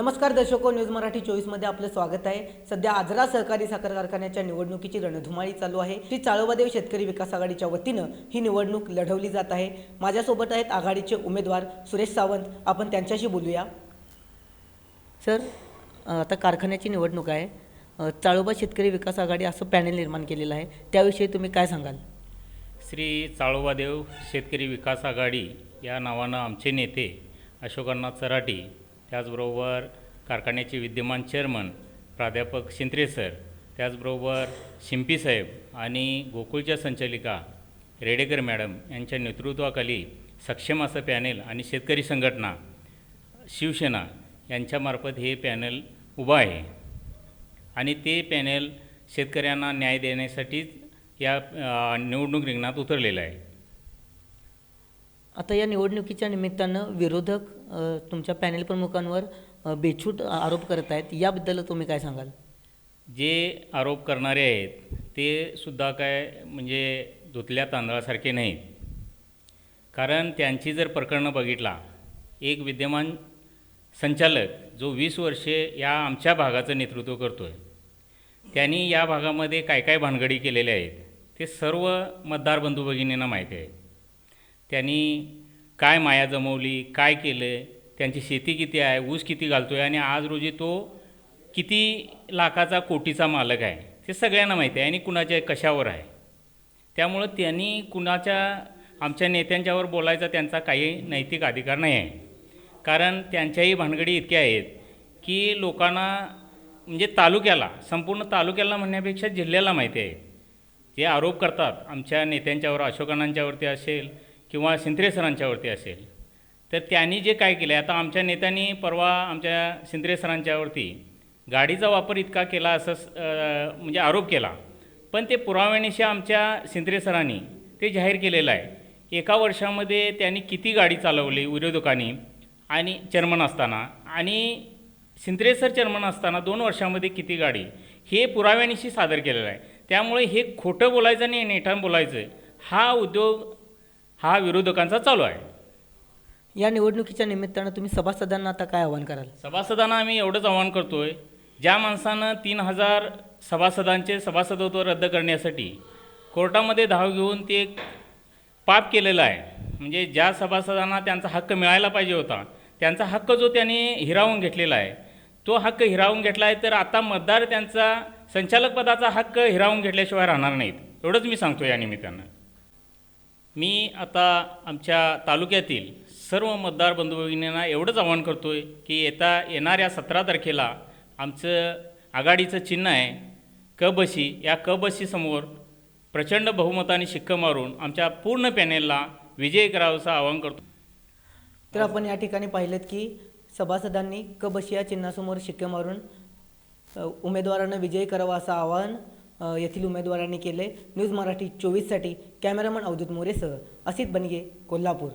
नमस्कार दर्शको न्यूज मराठी चोवीसमध्ये आपलं स्वागत आहे. सध्या आजरा सहकारी साखर कारखान्याच्या निवडणुकीची रणधुमाळी चालू आहे. श्री चाळोबादेव शेतकरी विकास आघाडीच्या वतीनं ही निवडणूक लढवली जात आहे. माझ्यासोबत आहेत आघाडीचे उमेदवार सुरेश सावंत. आपण त्यांच्याशी बोलूया. सर आता कारखान्याची निवडणूक आहे. चाळोबा शेतकरी विकास आघाडी असं पॅनेल निर्माण केलेलं आहे. त्याविषयी तुम्ही काय सांगाल? श्री चाळोबादेव शेतकरी विकास आघाडी या नावानं आमचे नेते अशोकांना चराटी त्याचबरोबर कारखान्याचे विद्यमान चेअरमन प्राध्यापक शिंत्रे सर त्याचबरोबर शिंपी साहेब आणि गोकुळच्या संचालिका रेडेकर मॅडम यांच्या नेतृत्वाखाली सक्षम असं पॅनेल आणि शेतकरी संघटना शिवसेना यांच्यामार्फत हे पॅनल उभं आहे. आणि ते पॅनेल शेतकऱ्यांना न्याय देण्यासाठीच या निवडणूक रिंगणात उतरलेलं आहे. आता या निवडणुकीच्या निमित्तानं विरोधक तुमच्या पॅनेल प्रमुखांवर बेछूट आरोप करत आहेत. याबद्दल तुम्ही काय सांगाल? जे आरोप करणारे आहेत ते सुद्धा काय म्हणजे धुतल्या तांदळासारखे नाहीत. कारण त्यांची जर प्रकरणं बघितला एक विद्यमान संचालक जो वीस वर्षे या आमच्या भागाचं नेतृत्व करतो आहे त्यांनी या भागामध्ये काय काय भानगडी केलेल्या आहेत ते सर्व मतदार बंधू भगिनींना माहिती आहे. त्यांनी काय माया जमवली काय केलं त्यांची शेती किती आहे ऊस किती घालतो आहे आणि आज रोजी तो किती लाखाचा कोटीचा मालक आहे ते सगळ्यांना माहिती आहे आणि कुणाच्या कशावर आहे. त्यामुळं त्यांनी कुणाच्या आमच्या नेत्यांच्यावर बोलायचा त्यांचा काही नैतिक अधिकार नाही आहे. कारण त्यांच्याही भानगडी इतक्या आहेत की लोकांना म्हणजे तालुक्याला संपूर्ण तालुक्याला म्हणण्यापेक्षा जिल्ह्याला माहिती आहे. जे आरोप करतात आमच्या नेत्यांच्यावर अशोकांनांच्यावरती असेल किंवा सिंत्रे सरांच्यावरती असेल तर त्यांनी जे काय केलं आहे आता आमच्या नेत्यांनी परवा आमच्या सिंत्रे सरांच्यावरती गाडीचा वापर इतका केला असं म्हणजे आरोप केला. पण ते पुराव्यानिशी आमच्या सिंत्रे सरांनी ते जाहीर केलेलं आहे. एका वर्षामध्ये त्यांनी किती गाडी चालवली विरोधकांनी आणि चेअरमन असताना आणि सिंत्रे सर चेअरमन असताना दोन वर्षामध्ये किती गाडी हे पुराव्यानिशी सादर केलेलं आहे. त्यामुळे हे खोटं बोलायचं आणि नेटान बोलायचं हा उद्योग हा विरोधकांचा चालू आहे. या निवडणुकीच्या निमित्तानं तुम्ही सभासदांना आता काय आवाहन कराल? सभासदांना आम्ही एवढंच आवाहन करतो आहे ज्या माणसानं तीन हजार सभासदांचे सभासदत्व रद्द करण्यासाठी कोर्टामध्ये धाव घेऊन ते एक पाप केलेलं आहे. म्हणजे ज्या सभासदांना त्यांचा हक्क मिळायला पाहिजे होता त्यांचा हक्क जो त्यांनी हिरावून घेतलेला आहे तो हक्क हिरावून घेतला आहे तर आता मतदार त्यांचा संचालक पदाचा हक्क हिरावून घेतल्याशिवाय राहणार नाहीत. एवढंच मी सांगतो या निमित्तानं. मी आता आमच्या तालुक्यातील सर्व मतदार बंधू भगिनींना एवढंच आवाहन करतो आहे की येता येणाऱ्या सतरा तारखेला आमचं आघाडीचं चिन्ह आहे क बशी या क बशीसमोर प्रचंड बहुमताने शिक्क मारून आमच्या पूर्ण पॅनेलला विजयी करावंचं आवाहन करतो. तर आपण या ठिकाणी पाहिलं की सभासदांनी क बशी या चिन्हासमोर शिक्के मारून उमेदवारांना विजयी करावा असं आवाहन येथील उमेदवारांनी केले. न्यूज मराठी चोवीससाठी कॅमेरामन अवधूत मोरेसह असित बनगे कोल्हापूर.